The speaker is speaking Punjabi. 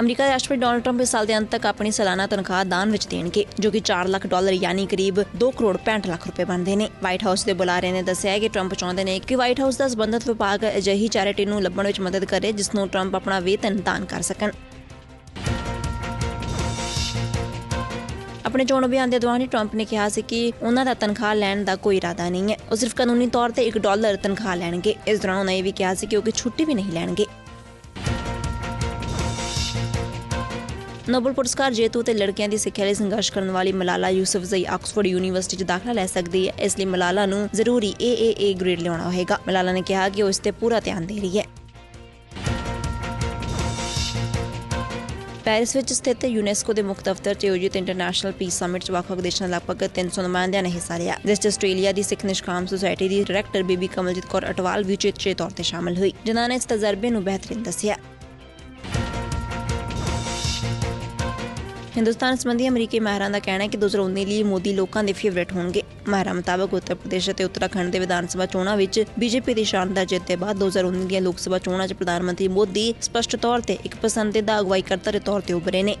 ਅਮਰੀਕਾ ਦੇ ਰਾਸ਼ਟਰਪਤੀ ਡੋਨਲਡ ਟਰੰਪ ਇਸ ਸਾਲ ਦੇ ਅੰਤ ਤੱਕ ਆਪਣੀ ਸਾਲਾਨਾ ਤਨਖਾਹ ਦਾਨ ਵਿੱਚ ਦੇਣਗੇ, ਜੋ ਕਿ 4 ਲੱਖ ਡਾਲਰ ਯਾਨੀ ਕਰੀਬ 2 ਕਰੋੜ 65 ਲੱਖ ਰੁਪਏ ਬਣਦੇ ਨੇ। ਵਾਈਟ ਹਾਊਸ ਦੇ ਬੁਲਾਰੇ ਨੇ ਦੱਸਿਆ ਹੈ ਕਿ ਟਰੰਪ ਚਾਹੁੰਦੇ ਨੇ ਕਿ ਵਾਈਟ ਹਾਊਸ ਦਾ ਸੰਬੰਧਿਤ ਵਿਭਾਗ ਅਜਿਹੀ ਚੈਰਿਟੀ ਨੂੰ ਲੱਭਣ ਵਿੱਚ ਮਦਦ ਕਰੇ, ਜਿਸ ਨੂੰ ਟਰੰਪ ਆਪਣਾ ਵੇਤਨ ਦਾਨ ਕਰ ਸਕਣ। ਆਪਣੇ ਚੋਣ ਅਭਿਆਨ ਦੇ ਦੌਰਾਨ ਹੀ ਟਰੰਪ ਨੇ ਕਿਹਾ ਸੀ ਕਿ ਉਹਨਾਂ ਦਾ ਤਨਖਾਹ ਲੈਣ ਦਾ ਕੋਈ ਇਰਾਦਾ ਨਹੀਂ ਹੈ। ਉਹ ਸਿਰਫ ਕਾਨੂੰਨੀ ਤੌਰ ਤੇ 1 ਡਾਲਰ ਤਨਖਾਹ ਲੈਣਗੇ। ਇਸ ਦੌਰਾਨ ਉਹਨਾਂ ਇਹ ਵੀ ਕਿਹਾ ਸੀ ਕਿ ਉਹ ਕਿ ਛੁੱਟੀ ਵੀ ਨਹੀਂ ਲੈਣਗੇ। ਨੋਬਲ ਪੁਰਸਕਾਰ ਜੇਤੂ ਤੇ ਲੜਕੀਆਂ ਦੀ ਸਿੱਖਿਆ ਲਈ ਸੰਘਰਸ਼ ਕਰਨ ਵਾਲੀ ਮਲਾਲਾ ਯੂਸਫਜ਼ਈ ਆਕਸਫੋਰਡ ਯੂਨੀਵਰਸਿਟੀ 'ਚ ਦਾਖਲਾ ਲੈ ਸਕਦੀ ਹੈ। ਇਸ ਲਈ ਮਲਾਲਾ ਨੂੰ ਜ਼ਰੂਰੀ AAA ਗ੍ਰੇਡ ਲਿਆਉਣਾ ਹੋਵੇਗਾ ਮਲਾਲਾ ਨੇ ਕਿਹਾ ਕਿ ਉਹ ਇਸ ਤੇ ਪੂਰਾ ਧਿਆਨ ਦੇ ਰਹੀ ਹੈ। ਪੈਰਿਸ ਵਿੱਚ ਸਥਿਤ ਯੂਨੈਸਕੋ ਦੇ ਮੁੱਖ ਦਫ਼ਤਰ 'ਚ ਆਯੋਜਿਤ ਇੰਟਰਨੈਸ਼ਨਲ ਪੀਸ ਸਮਿਟ 'ਚ ਵੱਖ-ਵੱਖ ਦੇਸ਼ਾਂ ਦੇ ਲਗਭਗ 300 ਨੁਮਾਇੰਦਿਆਂ ਨੇ ਹਿੱਸਾ ਲਿਆ। ਜਿਸ 'ਚ ਆਸਟ੍ਰੇਲੀਆ ਦੀ ਸਿੱਖ ਨਿਸ਼ਕਾਮ ਸੁਸਾਇਟੀ ਦੀ ਡਾਇਰੈਕਟਰ ਬੀਬੀ ਕਮਲਜੀਤ ਕੌਰ ਅਟਵਾਲ ਵੀ ਉਚੇਚੇ ਤੌਰ ਤੇ ਸ਼ਾਮਲ ਹੋਈ। ਜਿਨ੍ਹਾਂ ਨੇ ਇਸ ਤਜਰਬੇ ਨੂੰ ਬਿਹਤਰੀਨ ਦੱਸਿਆ। ਹਿੰਦੁਸਤਾਨ ਸੰਬੰਧੀ ਅਮਰੀਕੀ ਮਾਹਿਰਾਂ ਦਾ ਕਹਿਣਾ ਹੈ ਕਿ 2019 ਲਈ ਮੋਦੀ ਲੋਕਾਂ ਦੇ ਫੇਵਰੇਟ ਹੋਣਗੇ। ਮਾਹਿਰਾਂ ਮੁਤਾਬਕ ਉੱਤਰ ਪ੍ਰਦੇਸ਼ ਅਤੇ ਉੱਤਰਾਖੰਡ ਦੇ ਵਿਧਾਨ ਸਭਾ ਚੋਣਾਂ ਵਿੱਚ ਬੀਜੇਪੀ ਦੀ ਸ਼ਾਨਦਾਰ ਜਿੱਤ ਦੇ ਬਾਅਦ 2019 ਦੀਆਂ ਲੋਕ ਸਭਾ ਚੋਣਾਂ 'ਚ ਪ੍ਰਧਾਨ ਮੰਤਰੀ ਮੋਦੀ ਸਪਸ਼ਟ ਤੌਰ ਤੇ ਇੱਕ ਪਸੰਦੀਦਾ ਅਗਵਾਈ ਕਰਤਾ ਦੇ ਤੌਰ ਤੇ ਉਭਰੇ ਨੇ।